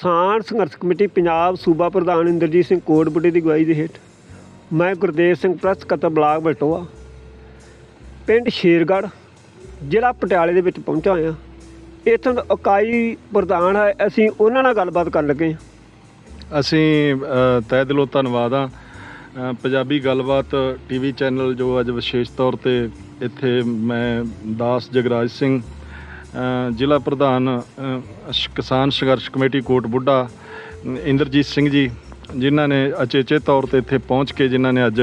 ਕਿਸਾਨ ਸੰਘਰਸ਼ ਕਮੇਟੀ ਪੰਜਾਬ ਸੂਬਾ ਪ੍ਰਧਾਨ ਇੰਦਰਜੀਤ ਸਿੰਘ ਕੋਟਬੁੱਢੇ ਦੀ ਅਗਵਾਈ ਦੇ ਹੇਠ ਮੈਂ ਗੁਰਦੇਵ ਸਿੰਘ ਪ੍ਰੈਸ ਕਤਰ ਬਲਾਕ ਬਲਟੋਆ ਪਿੰਡ ਸ਼ੇਰਗੜ੍ਹ ਜ਼ਿਲ੍ਹਾ ਪਟਿਆਲੇ ਦੇ ਵਿੱਚ ਪਹੁੰਚਾ ਹੋਇਆ ਇੱਥੋਂ ਦਾ ਇਕਾਈ ਪ੍ਰਧਾਨ ਹੈ ਅਸੀਂ ਉਹਨਾਂ ਨਾਲ ਗੱਲਬਾਤ ਕਰਨ ਲੱਗੇ ਹਾਂ। ਅਸੀਂ ਅ, ਤਹਿ ਦਿਲੋਂ ਧੰਨਵਾਦ ਆ ਪੰਜਾਬੀ ਗੱਲਬਾਤ ਟੀਵੀ ਚੈਨਲ ਜੋ ਅੱਜ ਵਿਸ਼ੇਸ਼ ਤੌਰ ਤੇ ਇੱਥੇ ਮੈਂ ਦਾਸ ਜਗਰਾਜ ਸਿੰਘ ਜ਼ਿਲ੍ਹਾ ਪ੍ਰਧਾਨ ਕਿਸਾਨ ਸੰਘਰਸ਼ ਕਮੇਟੀ ਕੋਟ ਬੁੱਢਾ ਇੰਦਰਜੀਤ ਸਿੰਘ ਜੀ, ਜਿਨ੍ਹਾਂ ਨੇ ਅਚੇਚੇ ਤੌਰ ਤੇ ਇੱਥੇ ਪਹੁੰਚ ਕੇ, ਜਿਨ੍ਹਾਂ ਨੇ ਅੱਜ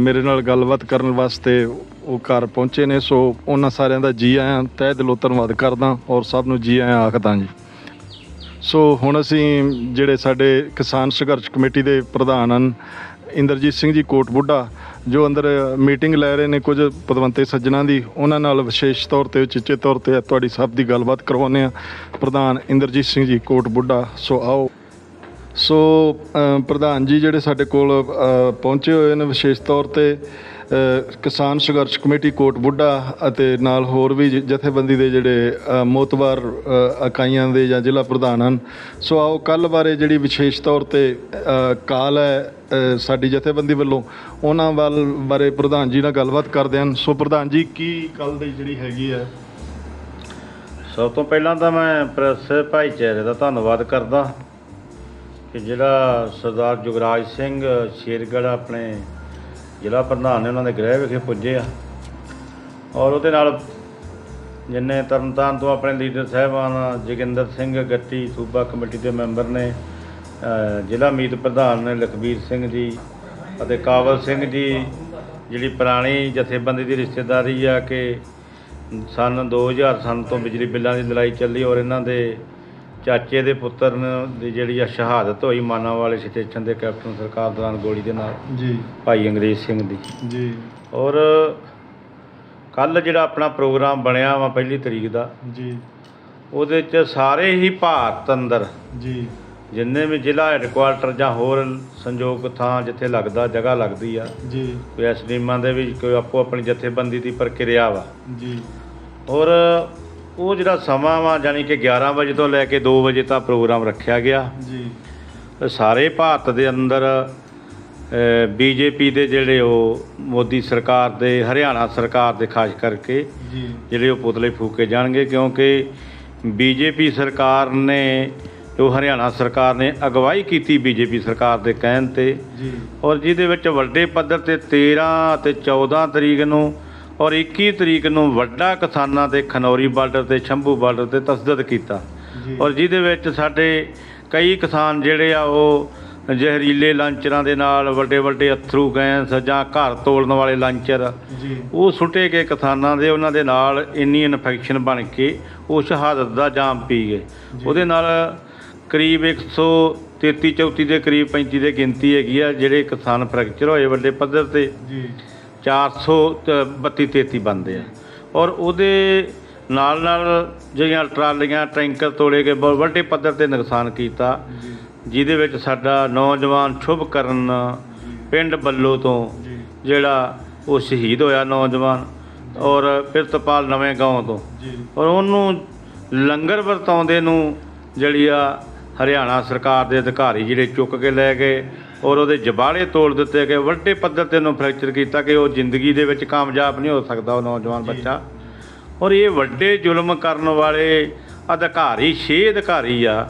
ਮੇਰੇ ਨਾਲ ਗੱਲਬਾਤ ਕਰਨ ਵਾਸਤੇ ਉਹ ਘਰ ਪਹੁੰਚੇ ਨੇ। ਸੋ ਉਹਨਾਂ ਸਾਰਿਆਂ ਦਾ ਜੀ ਆਇਆਂ, ਤਹਿ ਦਿਲੋਂ ਧੰਨਵਾਦ ਕਰਦਾ ਔਰ ਸਭ ਨੂੰ ਜੀ ਆਇਆਂ ਆਖਦਾ ਜੀ। ਸੋ ਹੁਣ ਅਸੀਂ ਜਿਹੜੇ ਸਾਡੇ ਕਿਸਾਨ ਸੰਘਰਸ਼ ਕਮੇਟੀ ਦੇ ਪ੍ਰਧਾਨ ਹਨ ਇੰਦਰਜੀਤ ਸਿੰਘ ਜੀ ਕੋਟ ਬੁੱਢਾ, ਜੋ ਅੰਦਰ ਮੀਟਿੰਗ ਲੈ ਰਹੇ ਨੇ ਕੁਝ ਪਦਵੰਤੇ ਸੱਜਣਾ ਦੀ, ਉਹਨਾਂ ਨਾਲ ਵਿਸ਼ੇਸ਼ ਤੌਰ ਤੇ ਉਚੇਚੇ ਤੌਰ ਤੇ ਤੁਹਾਡੀ ਸਭ ਦੀ ਗੱਲਬਾਤ ਕਰਵਾਉਂਦੇ ਆ ਪ੍ਰਧਾਨ ਇੰਦਰਜੀਤ ਸਿੰਘ ਜੀ ਕੋਟ ਬੁੱਢਾ, ਸੋ ਆਓ। ਸੋ ਪ੍ਰਧਾਨ ਜੀ ਜਿਹੜੇ ਸਾਡੇ ਕੋਲ ਪਹੁੰਚੇ ਹੋਏ ਨੇ, ਵਿਸ਼ੇਸ਼ ਤੌਰ ਤੇ ਕਿਸਾਨ ਸੰਘਰਸ਼ ਕਮੇਟੀ ਕੋਟ ਬੁੱਢਾ ਅਤੇ ਨਾਲ ਹੋਰ ਵੀ ਜਥੇਬੰਦੀ ਦੇ ਜਿਹੜੇ ਅ, ਇਕਾਈਆਂ ਦੇ ਜਾਂ ਜ਼ਿਲ੍ਹਾ ਪ੍ਰਧਾਨ ਹਨ। ਸੋ ਆਓ ਕੱਲ ਬਾਰੇ ਜਿਹੜੀ ਵਿਸ਼ੇਸ਼ ਤੌਰ ਤੇ ਕਾਲ ਹੈ ਸਾਡੀ ਜਥੇਬੰਦੀ ਵੱਲੋਂ ਉਹਨਾਂ ਵੱਲ ਬਾਰੇ ਪ੍ਰਧਾਨ ਜੀ ਨਾਲ ਗੱਲਬਾਤ ਕਰਦੇ ਹਨ। ਸੋ ਪ੍ਰਧਾਨ ਜੀ ਕੀ ਕੱਲ ਦੀ ਜਿਹੜੀ ਹੈਗੀ ਹੈ? ਸਭ ਤੋਂ ਪਹਿਲਾਂ ਤਾਂ ਮੈਂ ਪ੍ਰੈਸ ਭਾਈਚਾਰੇ ਦਾ ਧੰਨਵਾਦ ਕਰਦਾ ਕਿ ਜਿਹੜਾ ਸਰਦਾਰ ਜੁਗਰਾਜ ਸਿੰਘ ਸ਼ੇਰਗੜ੍ਹ ਆਪਣੇ ਜ਼ਿਲ੍ਹਾ ਪ੍ਰਧਾਨ ਨੇ ਉਹਨਾਂ ਦੇ ਗ੍ਰਹਿ ਵਿਖੇ ਪੁੱਜੇ ਆ। ਔਰ ਉਹਦੇ ਨਾਲ ਜਿੰਨੇ ਤਰਨਤਾਰਨ ਤੋਂ ਆਪਣੇ ਲੀਡਰ ਸਾਹਿਬਾਨ ਜੋਗਿੰਦਰ ਸਿੰਘ ਗੱਟੀ, ਸੂਬਾ ਕਮੇਟੀ ਦੇ ਮੈਂਬਰ ਨੇ ਜ਼ਿਲ੍ਹਾ ਮੀਤ ਪ੍ਰਧਾਨ ਨੇ ਲਖਬੀਰ ਸਿੰਘ ਜੀ ਅਤੇ ਕਾਬਲ ਸਿੰਘ ਜੀ, ਜਿਹੜੀ ਪੁਰਾਣੀ ਜਥੇਬੰਦੀ ਦੀ ਰਿਸ਼ਤੇਦਾਰੀ ਆ ਕਿ ਸਨ 2000 ਸਨ ਤੋਂ ਬਿਜਲੀ ਬਿੱਲਾਂ ਦੀ ਲੜਾਈ ਚੱਲੀ ਔਰ ਇਹਨਾਂ ਦੇ ਚਾਚੇ ਦੇ ਪੁੱਤਰ ਨੂੰ ਦੀ ਜਿਹੜੀ ਆ ਸ਼ਹਾਦਤ ਹੋਈ ਮਾਨਾ ਵਾਲੇ ਸਟੇਸ਼ਨ ਦੇ ਕੈਪਟਨ ਸਰਕਾਰ ਦੌਰਾਨ ਗੋਲੀ ਦੇ ਨਾਲ ਜੀ। ਭਾਈ ਅੰਗਰੇਜ਼ ਸਿੰਘ ਦੀ। ਜੀ। ਔਰ ਕੱਲ ਜਿਹੜਾ ਆਪਣਾ ਪ੍ਰੋਗਰਾਮ ਬਣਿਆ ਵਾ ਪਹਿਲੀ ਤਰੀਕ ਦਾ ਜੀ। ਉਹਦੇ 'ਚ ਸਾਰੇ ਹੀ ਭਾਰਤ ਅੰਦਰ ਜੀ। ਜਿੰਨੇ ਵੀ ਜ਼ਿਲ੍ਹਾ ਹੈਡਕੁਆਟਰ ਜਾਂ ਹੋਰ ਸੰਯੋਗ ਥਾਂ ਜਿੱਥੇ ਲੱਗਦਾ ਜਗ੍ਹਾ ਲੱਗਦੀ ਆ ਜੀ। ਕੋਈ ਐਸਡੀਮਾਂ ਦੇ ਵਿੱਚ ਕੋਈ ਆਪੋ ਆਪਣੀ ਜਥੇਬੰਦੀ ਦੀ ਪ੍ਰਕਿਰਿਆ ਵਾ। ਜੀ। ਔਰ ਉਹ ਜਿਹੜਾ ਸਮਾਂ ਵਾ ਜਾਨੀ ਕਿ 11 ਵਜੇ ਤੋਂ ਲੈ ਕੇ 2 ਵਜੇ ਤੱਕ ਪ੍ਰੋਗਰਾਮ ਰੱਖਿਆ ਗਿਆ। ਜੀ। ਤੇ ਸਾਰੇ ਭਾਰਤ ਦੇ ਅੰਦਰ ਬੀਜੇਪੀ ਦੇ ਜਿਹੜੇ ਉਹ ਮੋਦੀ ਸਰਕਾਰ ਦੇ ਹਰਿਆਣਾ ਸਰਕਾਰ ਦੇ ਖਾਸ ਕਰਕੇ ਜੀ। ਜਿਹੜੇ ਉਹ ਪੁਤਲੇ ਫੂਕੇ ਜਾਣਗੇ ਕਿਉਂਕਿ ਬੀਜੇਪੀ ਸਰਕਾਰ ਨੇ ਜੋ ਹਰਿਆਣਾ ਸਰਕਾਰ ਨੇ ਅਗਵਾਈ ਕੀਤੀ ਬੀਜੇਪੀ ਸਰਕਾਰ ਦੇ ਕਹਿਣ ਤੇ ਜੀ। ਔਰ ਜਿਹਦੇ ਵਿੱਚ ਵੱਡੇ ਪੱਧਰ ਤੇ 13 ਅਤੇ 14 ਤਰੀਕ ਨੂੰ ਔਰ 21 ਤਰੀਕ ਨੂੰ ਵੱਡਾ ਕਿਸਾਨਾਂ ਤੇ ਖਨੌਰੀ ਬਾਰਡਰ ਤੇ ਸ਼ੰਭੂ ਬਾਰਡਰ ਤੇ ਤਸਦਦ ਕੀਤਾ। ਔਰ ਜਿਹਦੇ ਵਿੱਚ ਸਾਡੇ ਕਈ ਕਿਸਾਨ ਜਿਹੜੇ ਆ ਉਹ ਜ਼ਹਿਰੀਲੇ ਲਾਂਚਰਾਂ ਦੇ ਨਾਲ ਵੱਡੇ ਵੱਡੇ ਅਥਰੂ ਗੈਸ ਜਾਂ ਘਰ ਤੋੜਨ ਵਾਲੇ ਲਾਂਚਰ ਉਹ ਸੁੱਟੇ ਗਏ ਕਿਸਾਨਾਂ ਦੇ ਉਹਨਾਂ ਦੇ ਨਾਲ ਇੰਨੀ ਇਨਫੈਕਸ਼ਨ ਬਣ ਕੇ ਉਹ ਸ਼ਹਾਦਤ ਦਾ ਜਾਮ ਪੀ ਗਏ। ਉਹਦੇ ਨਾਲ ਕਰੀਬ 133 34 ਦੇ ਕਰੀਬ 35 ਦੇ ਗਿਣਤੀ ਹੈਗੀ ਆ ਜਿਹੜੇ ਕਿਸਾਨ ਫ੍ਰੈਕਚਰ ਹੋਏ ਵੱਡੇ ਪੱਧਰ ਤੇ। ਜੀ। 432 33 ਬੰਦੇ ਆ। ਔਰ ਉਹਦੇ ਨਾਲ ਨਾਲ ਜਿਹੜੀਆਂ ਟਰਾਲੀਆਂ ਟੈਂਕਰ ਤੋੜੇ ਗਏ ਵੱਡੇ ਪੱਧਰ ਤੇ ਨੁਕਸਾਨ ਕੀਤਾ। ਜਿਹਦੇ ਵਿੱਚ ਸਾਡਾ ਨੌਜਵਾਨ ਸ਼ੁਭ ਕਰਨ ਪਿੰਡ ਬੱਲੋ ਤੋਂ ਜਿਹੜਾ ਉਹ ਸ਼ਹੀਦ ਹੋਇਆ ਨੌਜਵਾਨ ਔਰ ਪਿਰਤਪਾਲ ਨਵੇਂ ਗਾਉਂ ਤੋਂ। ਔਰ ਉਹਨੂੰ ਲੰਗਰ ਵਰਤਾਉਂਦੇ ਨੂੰ ਜਿਹੜੀ ਆ ਹਰਿਆਣਾ ਸਰਕਾਰ ਦੇ ਅਧਿਕਾਰੀ ਜਿਹੜੇ ਚੁੱਕ ਕੇ ਲੈ ਗਏ ਔਰ ਉਹਦੇ ਜਬਾੜੇ ਤੋੜ ਦਿੱਤੇ ਗਏ ਵੱਡੇ ਪੱਧਰ ਤੇ ਉਹਨੂੰ ਫ੍ਰੈਕਚਰ ਕੀਤਾ ਕਿ ਉਹ ਜ਼ਿੰਦਗੀ ਦੇ ਵਿੱਚ ਕਾਮਯਾਬ ਨਹੀਂ ਹੋ ਸਕਦਾ ਉਹ ਨੌਜਵਾਨ ਬੱਚਾ। ਔਰ ਇਹ ਵੱਡੇ ਜ਼ੁਲਮ ਕਰਨ ਵਾਲੇ ਅਧਿਕਾਰੀ ਛੇ ਅਧਿਕਾਰੀ ਆ।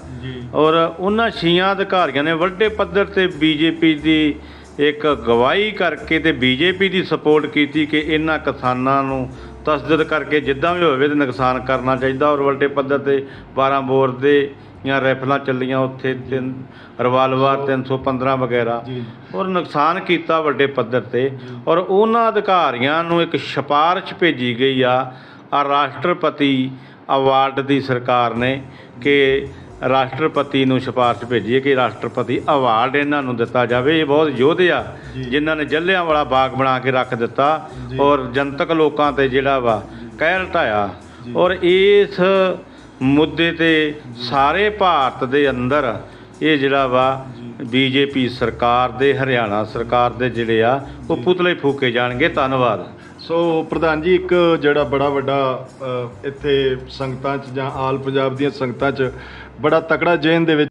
ਔਰ ਉਹਨਾਂ ਛੀਆਂ ਅਧਿਕਾਰੀਆਂ ਨੇ ਵੱਡੇ ਪੱਧਰ ਤੇ ਬੀਜੇਪੀ ਦੀ ਇੱਕ ਗਵਾਹੀ ਕਰਕੇ ਤੇ ਬੀਜੇਪੀ ਦੀ ਸਪੋਰਟ ਕੀਤੀ ਕਿ ਇਹਨਾਂ ਕਿਸਾਨਾਂ ਨੂੰ ਤਸਦਦ ਕਰਕੇ ਜਿੱਦਾਂ ਵੀ ਹੋਵੇ ਤੇ ਨੁਕਸਾਨ ਕਰਨਾ ਚਾਹੀਦਾ ਔਰ ਵੱਡੇ ਪੱਧਰ ਤੇ 12 ਬੋਰ ਦੇ ਜਾਂ ਰਾਈਫਲਾਂ ਚੱਲੀਆਂ ਉੱਥੇ ਤਿੰਨ ਰਿਵਾਲਵਰ 315 ਵਗੈਰਾ। ਔਰ ਨੁਕਸਾਨ ਕੀਤਾ ਵੱਡੇ ਪੱਧਰ ਤੇ। ਔਰ ਉਹਨਾਂ ਅਧਿਕਾਰੀਆਂ ਨੂੰ ਇੱਕ ਸਿਫਾਰਿਸ਼ ਭੇਜੀ ਗਈ ਆ ਆ ਰਾਸ਼ਟਰਪਤੀ ਅਵਾਰਡ ਦੀ ਸਰਕਾਰ ਨੇ ਕਿ ਰਾਸ਼ਟਰਪਤੀ ਨੂੰ ਸਿਫਾਰਿਸ਼ ਭੇਜੀ ਹੈ ਕਿ ਰਾਸ਼ਟਰਪਤੀ ਅਵਾਰਡ ਇਹਨਾਂ ਨੂੰ ਦਿੱਤਾ ਜਾਵੇ। ਇਹ ਬਹੁਤ ਯੋਧੇ ਆ। ਜਿਨ੍ਹਾਂ ਨੇ ਜੱਲਿਆਂ ਵਾਲਾ ਬਾਗ ਬਣਾ ਕੇ ਰੱਖ ਦਿੱਤਾ। ਔਰ ਜਨਤਕ ਲੋਕਾਂ ਤੇ ਜਿਹੜਾ ਵਾ ਕਹਿਰ ਢਾਇਆ। ਔਰ ਇਸ ਮੁੱਦੇ ਤੇ ਸਾਰੇ ਭਾਰਤ ਦੇ ਅੰਦਰ ਇਹ ਜਿਹੜਾ ਵਾ ਬੀਜੇਪੀ ਸਰਕਾਰ ਦੇ ਹਰਿਆਣਾ ਸਰਕਾਰ ਦੇ ਜਿਹੜੇ ਆ ਉਹ ਪੁਤਲੇ ਫੂਕੇ ਜਾਣਗੇ। ਧੰਨਵਾਦ। ਸੋ ਪ੍ਰਧਾਨ ਜੀ ਇੱਕ ਜਿਹੜਾ ਬੜਾ ਵੱਡਾ ਇੱਥੇ ਸੰਗਤਾਂ 'ਚ ਜਾਂ ਆਲ ਪੰਜਾਬ ਦੀਆਂ ਸੰਗਤਾਂ 'ਚ ਬੜਾ ਤਕੜਾ ਜੇਨ ਦੇ ਵਿੱਚ